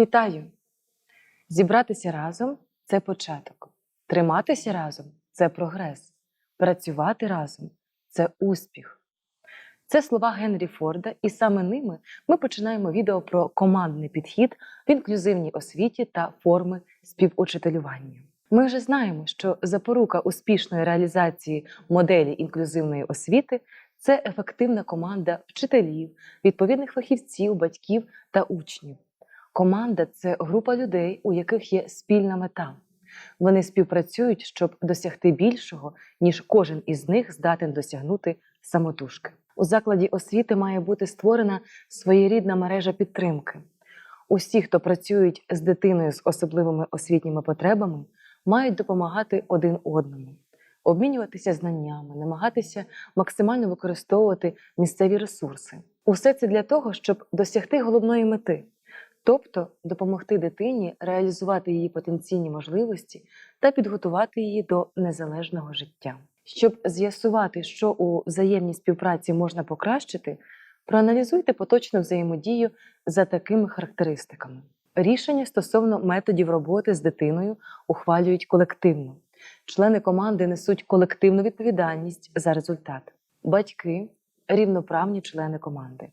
Вітаю! Зібратися разом це початок. Триматися разом це прогрес. Працювати разом це успіх. Це слова Генрі Форда, і саме ними ми починаємо відео про командний підхід в інклюзивній освіті та форми співучителювання. Ми вже знаємо, що запорука успішної реалізації моделі інклюзивної освіти це ефективна команда вчителів, відповідних фахівців, батьків та учнів. Команда це група людей, у яких є спільна мета. Вони співпрацюють, щоб досягти більшого, ніж кожен із них здатен досягнути самотужки. У закладі освіти має бути створена своєрідна мережа підтримки. Усі, хто працюють з дитиною з особливими освітніми потребами, мають допомагати один одному, обмінюватися знаннями, намагатися максимально використовувати місцеві ресурси. Усе це для того, щоб досягти головної мети тобто допомогти дитині реалізувати її потенційні можливості та підготувати її до незалежного життя. Щоб з'ясувати, що у взаємній співпраці можна покращити, проаналізуйте поточну взаємодію за такими характеристиками. Рішення стосовно методів роботи з дитиною ухвалюють колективно. Члени команди несуть колективну відповідальність за результат. Батьки рівноправні члени команди.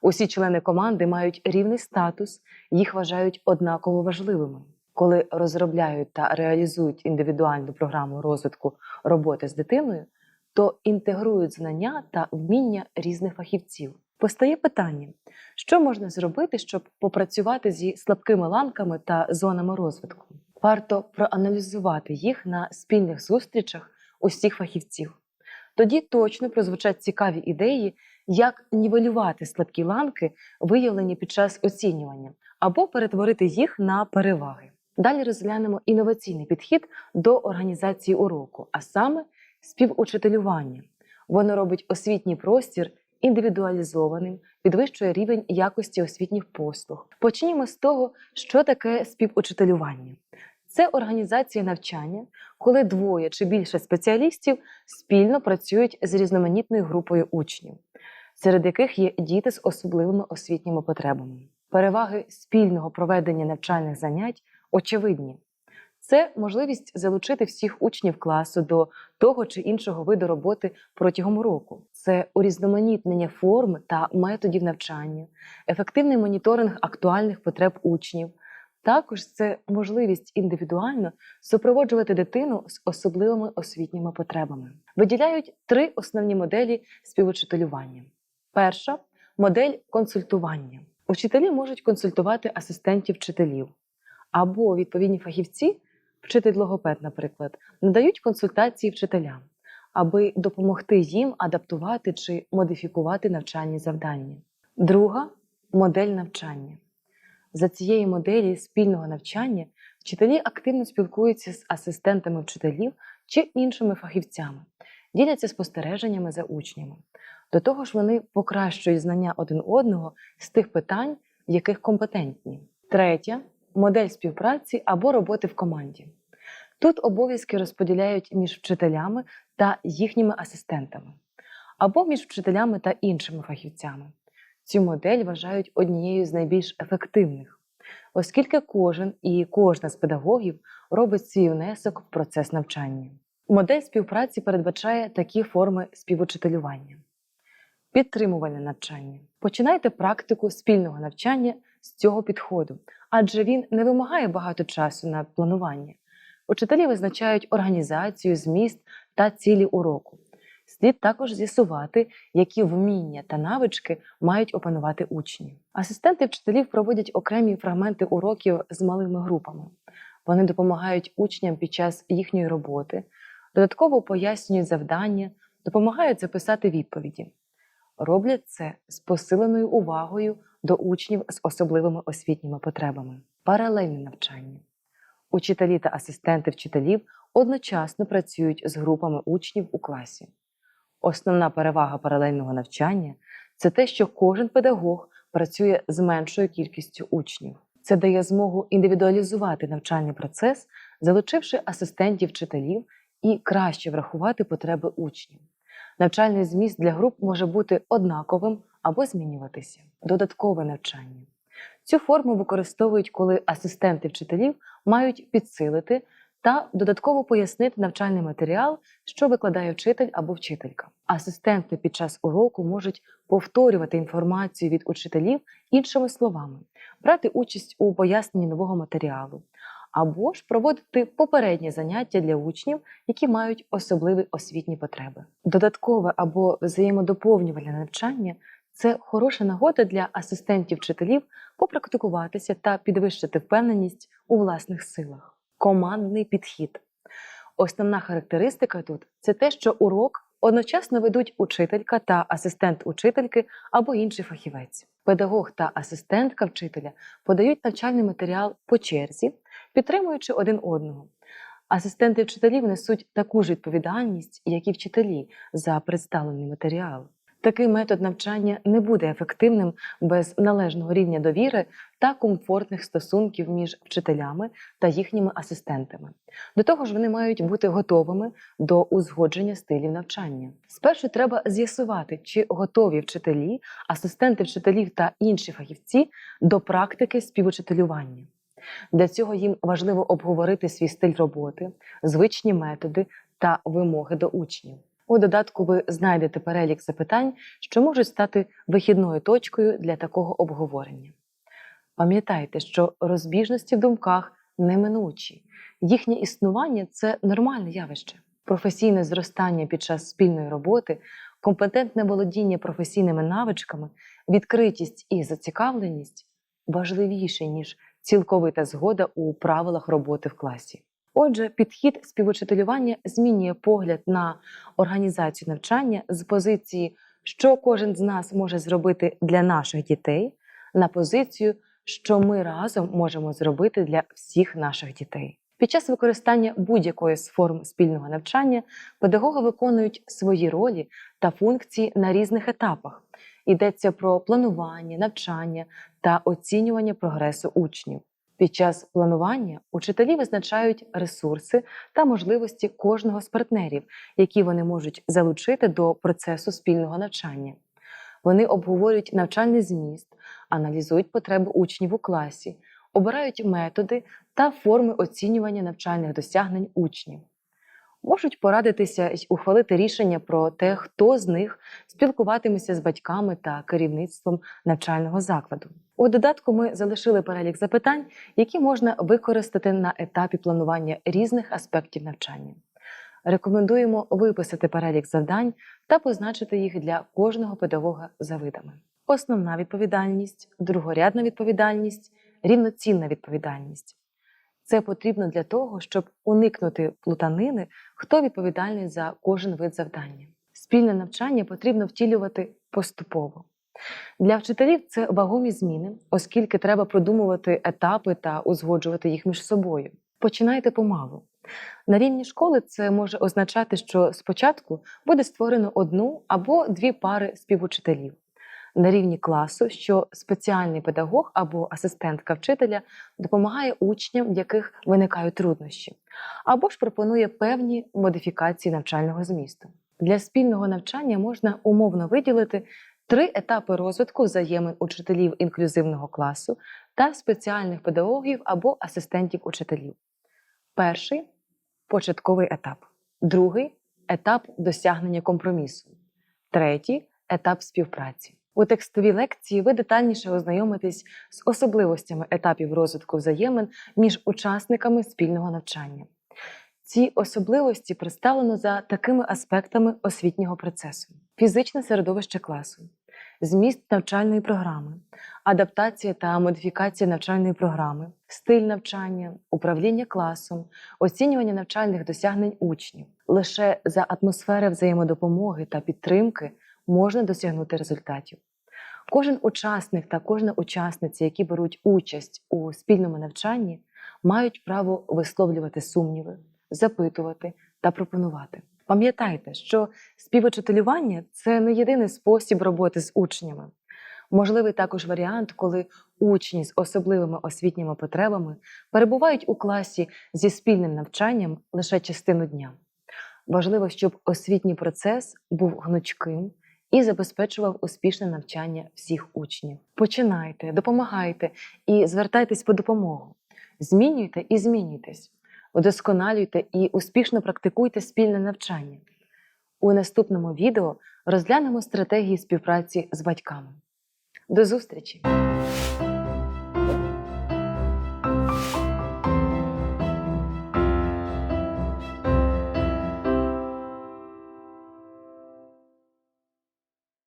Усі члени команди мають рівний статус, їх вважають однаково важливими. Коли розробляють та реалізують індивідуальну програму розвитку роботи з дитиною, то інтегрують знання та вміння різних фахівців. Постає питання, що можна зробити, щоб попрацювати зі слабкими ланками та зонами розвитку. Варто проаналізувати їх на спільних зустрічах усіх фахівців. Тоді точно прозвучать цікаві ідеї, як нівелювати слабкі ланки, виявлені під час оцінювання, або перетворити їх на переваги. Далі розглянемо інноваційний підхід до організації уроку, а саме співучителювання. Воно робить освітній простір індивідуалізованим, підвищує рівень якості освітніх послуг. Почнімо з того, що таке співучителювання. Це організація навчання, коли двоє чи більше спеціалістів спільно працюють з різноманітною групою учнів, серед яких є діти з особливими освітніми потребами. Переваги спільного проведення навчальних занять очевидні. Це можливість залучити всіх учнів класу до того чи іншого виду роботи протягом року. Це урізноманітнення форм та методів навчання, ефективний моніторинг актуальних потреб учнів. Також це можливість індивідуально супроводжувати дитину з особливими освітніми потребами. Виділяють три основні моделі співучителювання. Перша модель консультування. Учителі можуть консультувати асистентів вчителів або відповідні фахівці, вчитель логопед, наприклад, надають консультації вчителям, аби допомогти їм адаптувати чи модифікувати навчальні завдання. Друга модель навчання. За цією моделі спільного навчання вчителі активно спілкуються з асистентами вчителів чи іншими фахівцями, діляться спостереженнями за учнями. До того ж, вони покращують знання один одного з тих питань, в яких компетентні. Третя модель співпраці або роботи в команді. Тут обов'язки розподіляють між вчителями та їхніми асистентами, або між вчителями та іншими фахівцями. Цю модель вважають однією з найбільш ефективних, оскільки кожен і кожна з педагогів робить свій внесок в процес навчання. Модель співпраці передбачає такі форми співучителювання. Підтримувальне навчання. Починайте практику спільного навчання з цього підходу, адже він не вимагає багато часу на планування. Учителі визначають організацію, зміст та цілі уроку. Слід також з'ясувати, які вміння та навички мають опанувати учні. Асистенти вчителів проводять окремі фрагменти уроків з малими групами. Вони допомагають учням під час їхньої роботи, додатково пояснюють завдання, допомагають записати відповіді. Роблять це з посиленою увагою до учнів з особливими освітніми потребами. Паралельне навчання. Учителі та асистенти вчителів одночасно працюють з групами учнів у класі. Основна перевага паралельного навчання це те, що кожен педагог працює з меншою кількістю учнів. Це дає змогу індивідуалізувати навчальний процес, залучивши асистентів вчителів і краще врахувати потреби учнів. Навчальний зміст для груп може бути однаковим або змінюватися. Додаткове навчання. Цю форму використовують, коли асистенти вчителів мають підсилити та додатково пояснити навчальний матеріал, що викладає вчитель або вчителька. Асистенти під час уроку можуть повторювати інформацію від учителів іншими словами, брати участь у поясненні нового матеріалу, або ж проводити попередні заняття для учнів, які мають особливі освітні потреби. Додаткове або взаємодоповнювальне навчання це хороша нагода для асистентів вчителів попрактикуватися та підвищити впевненість у власних силах. Командний підхід. Основна характеристика тут це те, що урок одночасно ведуть учителька та асистент учительки або інший фахівець. Педагог та асистентка вчителя подають навчальний матеріал по черзі, підтримуючи один одного. Асистенти вчителів несуть таку ж відповідальність, як і вчителі, за представлений матеріал. Такий метод навчання не буде ефективним без належного рівня довіри та комфортних стосунків між вчителями та їхніми асистентами. До того ж, вони мають бути готовими до узгодження стилів навчання. Спершу треба з'ясувати, чи готові вчителі, асистенти вчителів та інші фахівці до практики співучителювання. Для цього їм важливо обговорити свій стиль роботи, звичні методи та вимоги до учнів. У додатку ви знайдете перелік запитань, що можуть стати вихідною точкою для такого обговорення. Пам'ятайте, що розбіжності в думках неминучі, їхнє існування це нормальне явище. Професійне зростання під час спільної роботи, компетентне володіння професійними навичками, відкритість і зацікавленість важливіше, ніж цілковита згода у правилах роботи в класі. Отже, підхід співучителювання змінює погляд на організацію навчання з позиції, що кожен з нас може зробити для наших дітей, на позицію, що ми разом можемо зробити для всіх наших дітей. Під час використання будь-якої з форм спільного навчання педагоги виконують свої ролі та функції на різних етапах. Йдеться про планування, навчання та оцінювання прогресу учнів. Під час планування учителі визначають ресурси та можливості кожного з партнерів, які вони можуть залучити до процесу спільного навчання. Вони обговорюють навчальний зміст, аналізують потреби учнів у класі, обирають методи та форми оцінювання навчальних досягнень учнів. Можуть порадитися й ухвалити рішення про те, хто з них спілкуватиметься з батьками та керівництвом навчального закладу. У додатку ми залишили перелік запитань, які можна використати на етапі планування різних аспектів навчання. Рекомендуємо виписати перелік завдань та позначити їх для кожного педагога за видами. Основна відповідальність, другорядна відповідальність, рівноцінна відповідальність. Це потрібно для того, щоб уникнути плутанини, хто відповідальний за кожен вид завдання. Спільне навчання потрібно втілювати поступово. Для вчителів це вагомі зміни, оскільки треба продумувати етапи та узгоджувати їх між собою. Починайте помалу. На рівні школи це може означати, що спочатку буде створено одну або дві пари співучителів. На рівні класу, що спеціальний педагог або асистентка вчителя допомагає учням, в яких виникають труднощі, або ж пропонує певні модифікації навчального змісту. Для спільного навчання можна умовно виділити три етапи розвитку взаємин учителів інклюзивного класу та спеціальних педагогів або асистентів учителів. Перший початковий етап, другий етап досягнення компромісу, третій етап співпраці. У текстовій лекції ви детальніше ознайомитесь з особливостями етапів розвитку взаємин між учасниками спільного навчання. Ці особливості представлено за такими аспектами освітнього процесу: фізичне середовище класу, зміст навчальної програми, адаптація та модифікація навчальної програми, стиль навчання, управління класом, оцінювання навчальних досягнень учнів. Лише за атмосфери взаємодопомоги та підтримки можна досягнути результатів. Кожен учасник та кожна учасниця, які беруть участь у спільному навчанні, мають право висловлювати сумніви, запитувати та пропонувати. Пам'ятайте, що співучителювання це не єдиний спосіб роботи з учнями. Можливий також варіант, коли учні з особливими освітніми потребами перебувають у класі зі спільним навчанням лише частину дня. Важливо, щоб освітній процес був гнучким і забезпечував успішне навчання всіх учнів. Починайте, допомагайте і звертайтесь по допомогу. Змінюйте і змінюйтесь, удосконалюйте і успішно практикуйте спільне навчання. У наступному відео розглянемо стратегії співпраці з батьками. До зустрічі!